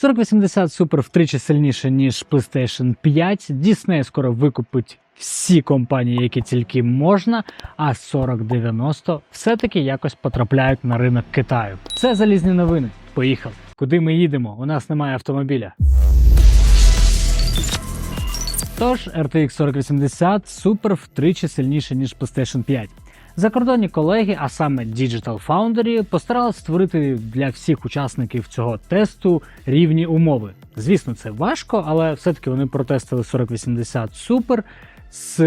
4080 Super втричі сильніше, ніж PlayStation 5. Disney скоро викупить всі компанії, які тільки можна, а 4090 все-таки якось потрапляють на ринок Китаю. Це залізні новини. Поїхали. Куди ми їдемо? У нас немає автомобіля. Тож RTX 4080 Super втричі сильніше, ніж PlayStation 5. Закордонні колеги, а саме Digital Foundry, постаралися створити для всіх учасників цього тесту рівні умови. Звісно, це важко, але все-таки вони протестили 4080 Super з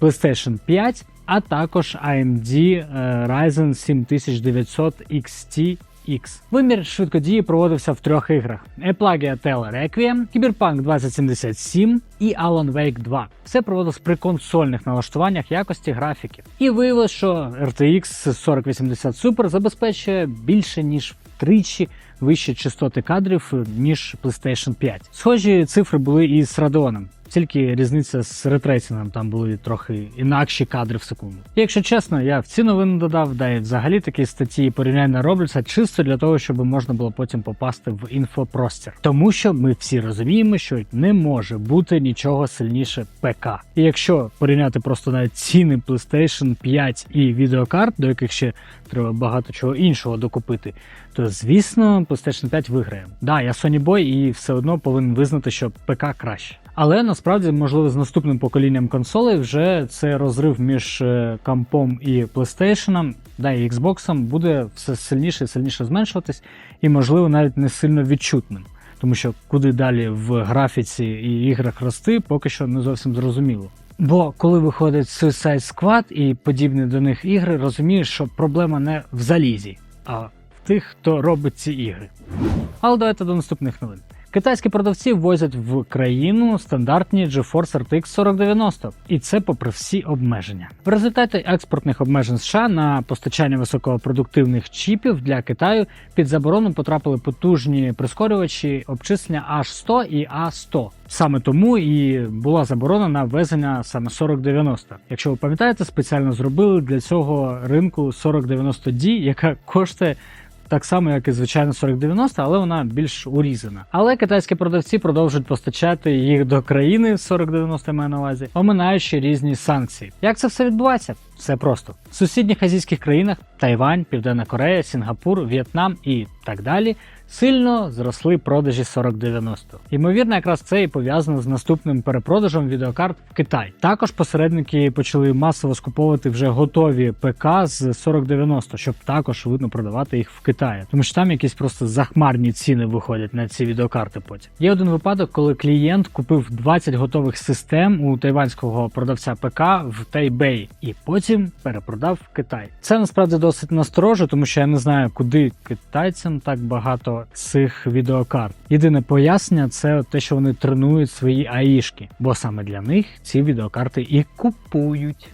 PlayStation 5, а також AMD е, Ryzen 7900 XT X. Вимір швидкодії проводився в трьох іграх: A Plague Tale Requiem, Cyberpunk 2077 і Alan Wake 2. Все проводилось при консольних налаштуваннях якості графіки. І виявилось, що RTX 4080 Super забезпечує більше ніж втричі вищі частоти кадрів, ніж PlayStation 5. Схожі цифри були і з Radeon. Тільки різниця з ретрейсингом там були трохи інакші кадри в секунду. І якщо чесно, я в ці новини додав, да і взагалі такі статті порівняння робляться чисто для того, щоб можна було потім попасти в інфопростір. Тому що ми всі розуміємо, що не може бути нічого сильніше ПК. І якщо порівняти просто навіть ціни PlayStation 5 і відеокарт, до яких ще треба багато чого іншого докупити, то звісно PlayStation 5 виграє. Да, я Sony Boy і все одно повинен визнати, що ПК краще. Але насправді, можливо, з наступним поколінням консолей вже цей розрив між е, компом і PlayStation, да і Xbox буде все сильніше і сильніше зменшуватись, і, можливо, навіть не сильно відчутним. Тому що куди далі в графіці і іграх рости, поки що не зовсім зрозуміло. Бо коли виходить Suicide Squad і подібні до них ігри, розумієш, що проблема не в залізі, а в тих, хто робить ці ігри. Але давайте до наступних новин. Китайські продавці ввозять в країну стандартні GeForce RTX 4090, і це попри всі обмеження. В результаті експортних обмежень США на постачання високопродуктивних чіпів для Китаю під заборону потрапили потужні прискорювачі обчислення H100 і A100. Саме тому і була заборона на ввезення саме 4090. Якщо ви пам'ятаєте, спеціально зробили для цього ринку 4090D, яка коштує так само, як і звичайно 4090, але вона більш урізана. Але китайські продавці продовжують постачати їх до країни 4090 маю на увазі, оминаючи різні санкції. Як це все відбувається? Все просто в сусідніх азійських країнах Тайвань, Південна Корея, Сінгапур, В'єтнам і так далі. Сильно зросли продажі 4090. Ймовірно, якраз це і пов'язано з наступним перепродажем відеокарт в Китай. Також посередники почали масово скуповувати вже готові ПК з 4090, щоб також видно продавати їх в Китаї. Тому що там якісь просто захмарні ціни виходять на ці відеокарти. Потім є один випадок, коли клієнт купив 20 готових систем у тайванського продавця ПК в Тайбей і потім перепродав в Китай. Це насправді досить настороже, тому що я не знаю, куди китайцям так багато цих відеокарт. Єдине пояснення це те, що вони тренують свої аїшки, бо саме для них ці відеокарти і купують.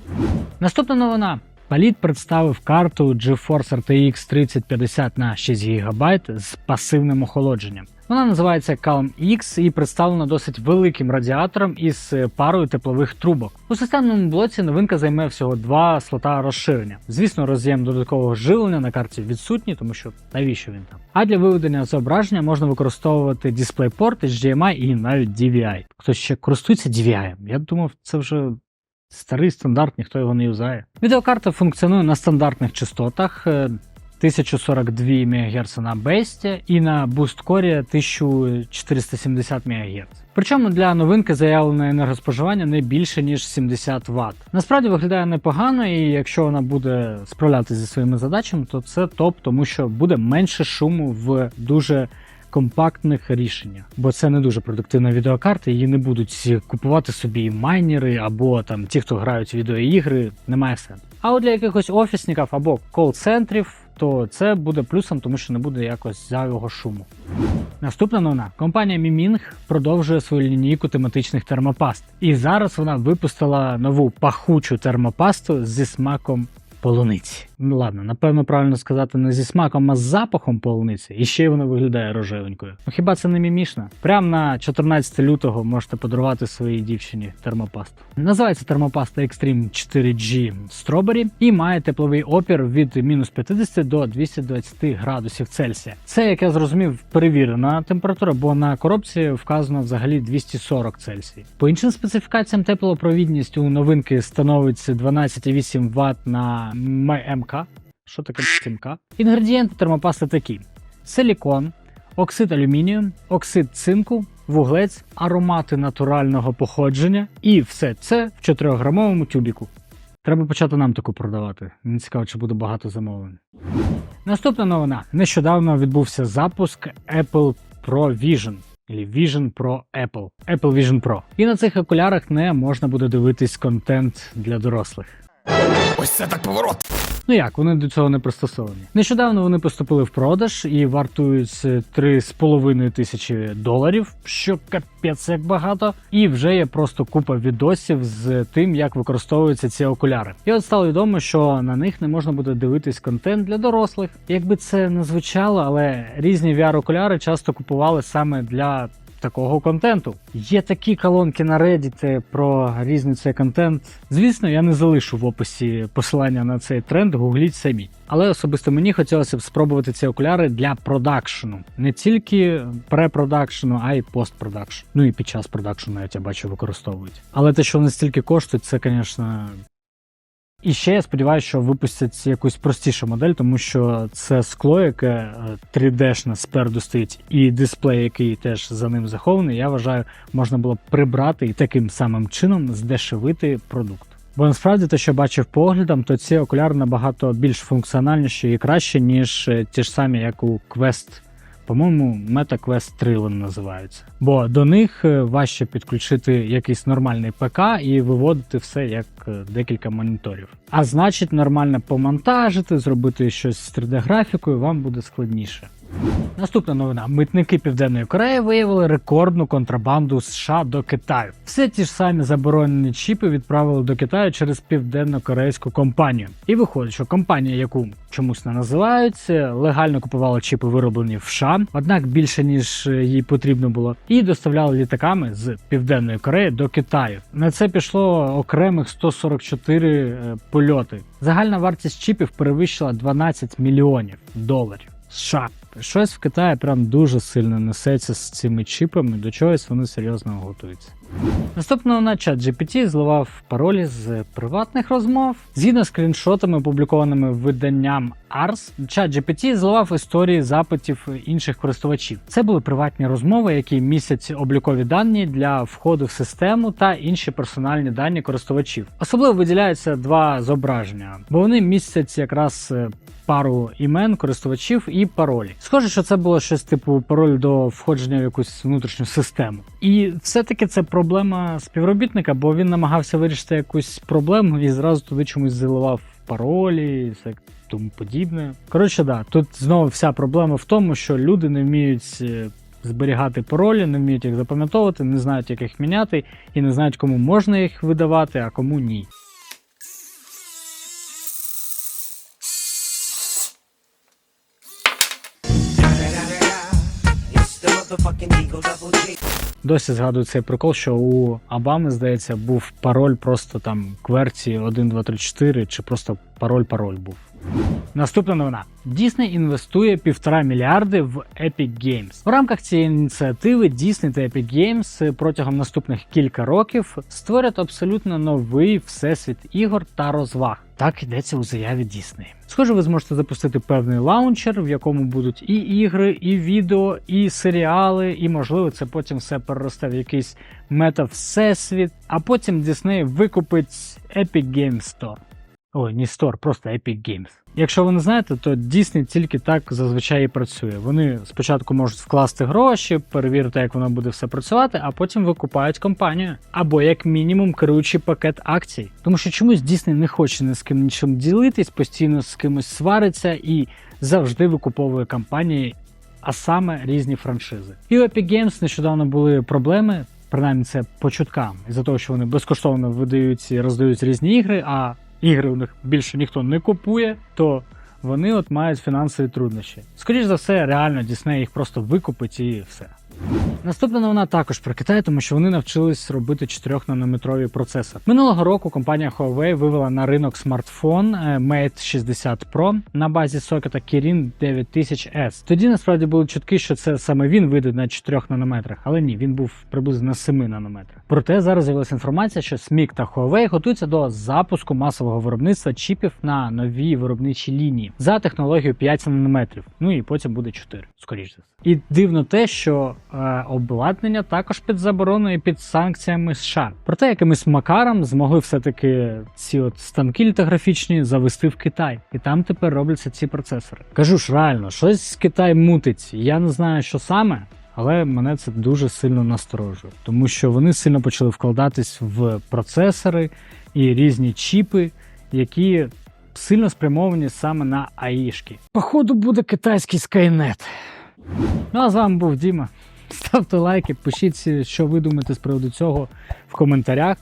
Наступна новина. Паліт представив карту GeForce RTX 3050 на 6 ГБ з пасивним охолодженням. Вона називається Calm X і представлена досить великим радіатором із парою теплових трубок. У системному блоці новинка займе всього два слота розширення. Звісно, роз'єм додаткового живлення на карті відсутній, тому що навіщо він там. А для виведення зображення можна використовувати DisplayPort, HDMI і навіть DVI. Хтось ще користується DVI? Я думав, це вже старий стандарт, ніхто його не юзає. Відеокарта функціонує на стандартних частотах. Е, 1042 МГц на бесті і на бусткорі 1470 МГц. Причому для новинки заявлене енергоспоживання не більше ніж 70 Вт. Насправді виглядає непогано, і якщо вона буде справлятися зі своїми задачами, то це топ, тому що буде менше шуму в дуже компактних рішеннях, бо це не дуже продуктивна відеокарта, її не будуть купувати собі майнери або там ті, хто грають в відеоігри, немає сенсу. А от для якихось офісників або кол-центрів, то це буде плюсом, тому що не буде якось зайвого шуму. Наступна новина. Компанія Miming продовжує свою лінійку тематичних термопаст. І зараз вона випустила нову пахучу термопасту зі смаком полуниці. Ну ладно, напевно, правильно сказати не зі смаком, а з запахом полуниці, і ще й вона виглядає рожевенькою. Ну хіба це не мімішно? Прямо на 14 лютого можете подарувати своїй дівчині термопасту. Називається термопаста Extreme 4G Strawberry і має тепловий опір від мінус 50 до 220 градусів Цельсія. Це, як я зрозумів, перевірена температура, бо на коробці вказано взагалі 240 Цельсій. По іншим специфікаціям теплопровідність у новинки становить 12,8 Вт на МК. Що таке МК? Інгредієнти термопасти такі: силікон, оксид алюмінію, оксид цинку, вуглець, аромати натурального походження і все це в 4-грамовому тюбіку. Треба почати нам таку продавати. Мені цікаво, чи буде багато замовлень. Наступна новина. Нещодавно відбувся запуск Apple Pro Vision. Или Vision Pro Apple. Apple Vision Pro. І на цих окулярах не можна буде дивитись контент для дорослих. Ось це так поворот. Ну як, вони до цього не пристосовані. Нещодавно вони поступили в продаж і вартують е, 3,5 тисячі доларів, що капець як багато. І вже є просто купа відосів з тим, як використовуються ці окуляри. І от стало відомо, що на них не можна буде дивитись контент для дорослих. Якби це не звучало, але різні VR-окуляри часто купували саме для такого контенту. Є такі колонки на Reddit про різний цей контент. Звісно, я не залишу в описі посилання на цей тренд, гугліть самі. Але особисто мені хотілося б спробувати ці окуляри для продакшену. Не тільки препродакшену, а й постпродакшн. Ну і під час продакшену навіть я бачу використовують. Але те, що вони стільки коштують, це, звісно. І ще я сподіваюся, що випустять якусь простішу модель, тому що це скло, яке е, 3D-шне спереду стоїть, і дисплей, який теж за ним захований, я вважаю, можна було б прибрати і таким самим чином здешевити продукт. Бо насправді те, що бачив по оглядам, то ці окуляри набагато більш функціональніші і краще, ніж е, ті ж самі, як у Quest. По-моєму, MetaQuest 3 вони називаються. Бо до них е, важче підключити якийсь нормальний ПК і виводити все як е, декілька моніторів. А значить, нормально помонтажити, зробити щось з 3D-графікою вам буде складніше. Наступна новина: митники Південної Кореї виявили рекордну контрабанду США до Китаю. Все ті ж самі заборонені чіпи відправили до Китаю через південно-корейську компанію. І виходить, що компанія, яку чомусь не називають, легально купувала чіпи, вироблені в США, однак більше ніж їй потрібно було, і доставляли літаками з Південної Кореї до Китаю. На це пішло окремих 144 е, польоти. Загальна вартість чіпів перевищила 12 мільйонів доларів. США. Щось в Китаї прям дуже сильно несеться з цими чіпами, до чогось вони серйозно готуються. Наступного на чат GPT зливав паролі з приватних розмов. Згідно з скріншотами, опублікованими виданням Ars, чат GPT зливав історії запитів інших користувачів. Це були приватні розмови, які містять облікові дані для входу в систему та інші персональні дані користувачів. Особливо виділяються два зображення, бо вони містять якраз е, пару імен користувачів і паролі. Схоже, що це було щось типу пароль до входження в якусь внутрішню систему. І все-таки це проблема співробітника, бо він намагався вирішити якусь проблему і зразу туди чомусь заливав паролі і все тому подібне. Коротше, да, тут знову вся проблема в тому, що люди не вміють. е, Зберігати паролі, не вміють їх запам'ятовувати, не знають, як їх міняти, і не знають, кому можна їх видавати, а кому ні. Motherfucking Eagle Double G. Досі згадую цей прикол, що у Обами, здається, був пароль просто там кверті 1, 2, 3, 4, чи просто пароль-пароль був. Наступна новина: Disney інвестує півтора мільярди в Epic Games. У рамках цієї ініціативи Disney та Epic Games протягом наступних кілька років створять абсолютно новий всесвіт ігор та розваг. Так йдеться у заяві Disney. Схоже, ви зможете запустити певний лаунчер, в якому будуть і ігри, і відео, і серіали, і можливо це потім все переросте в якийсь мета-всесвіт, а потім Disney викупить Epic Games Store. Ой, не Store, просто Epic Games. Якщо ви не знаєте, то Disney тільки так зазвичай і працює. Вони спочатку можуть вкласти гроші, перевірити, як воно буде все працювати, а потім викупають компанію. Або як мінімум керуючий пакет акцій. Тому що чомусь Disney не хоче ні з ким нічим ділитись, постійно з кимось свариться і завжди викуповує компанії, а саме різні франшизи. І у Epic Games нещодавно були проблеми. Принаймні це по чуткам, із-за того, що вони безкоштовно видають і роздають різні ігри, а ігри у них більше ніхто не купує, то вони от мають фінансові труднощі. Скоріше за все, реально Дісней їх просто викупить і все. Наступна новина також про Китай, тому що вони навчились робити 4-нанометрові процесори. Минулого року компанія Huawei вивела на ринок смартфон е, Mate 60 Pro на базі сокета Kirin 9000S. Тоді насправді були чутки, що це саме він вийде на 4 нанометрах, але ні, він був приблизно на 7 нанометрах. Проте зараз з'явилася інформація, що SMIC та Huawei готуються до запуску масового виробництва чіпів на новій виробничій лінії за технологією 5 нанометрів. Ну і потім буде 4, скоріш за все. І дивно те, що обладнання також під забороною і під санкціями США. Проте якимось макаром змогли все-таки ці от станки літографічні завести в Китай, і там тепер робляться ці процесори. Кажу ж реально, щось Китай мутить. Я не знаю, що саме. Але мене це дуже сильно насторожує, тому що вони сильно почали вкладатись в процесори і різні чіпи, які сильно спрямовані саме на АІшки. Походу буде китайський скайнет. Ну а з вами був Діма. Ставте лайки, пишіть, що ви думаєте з приводу цього в коментарях.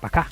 Пока!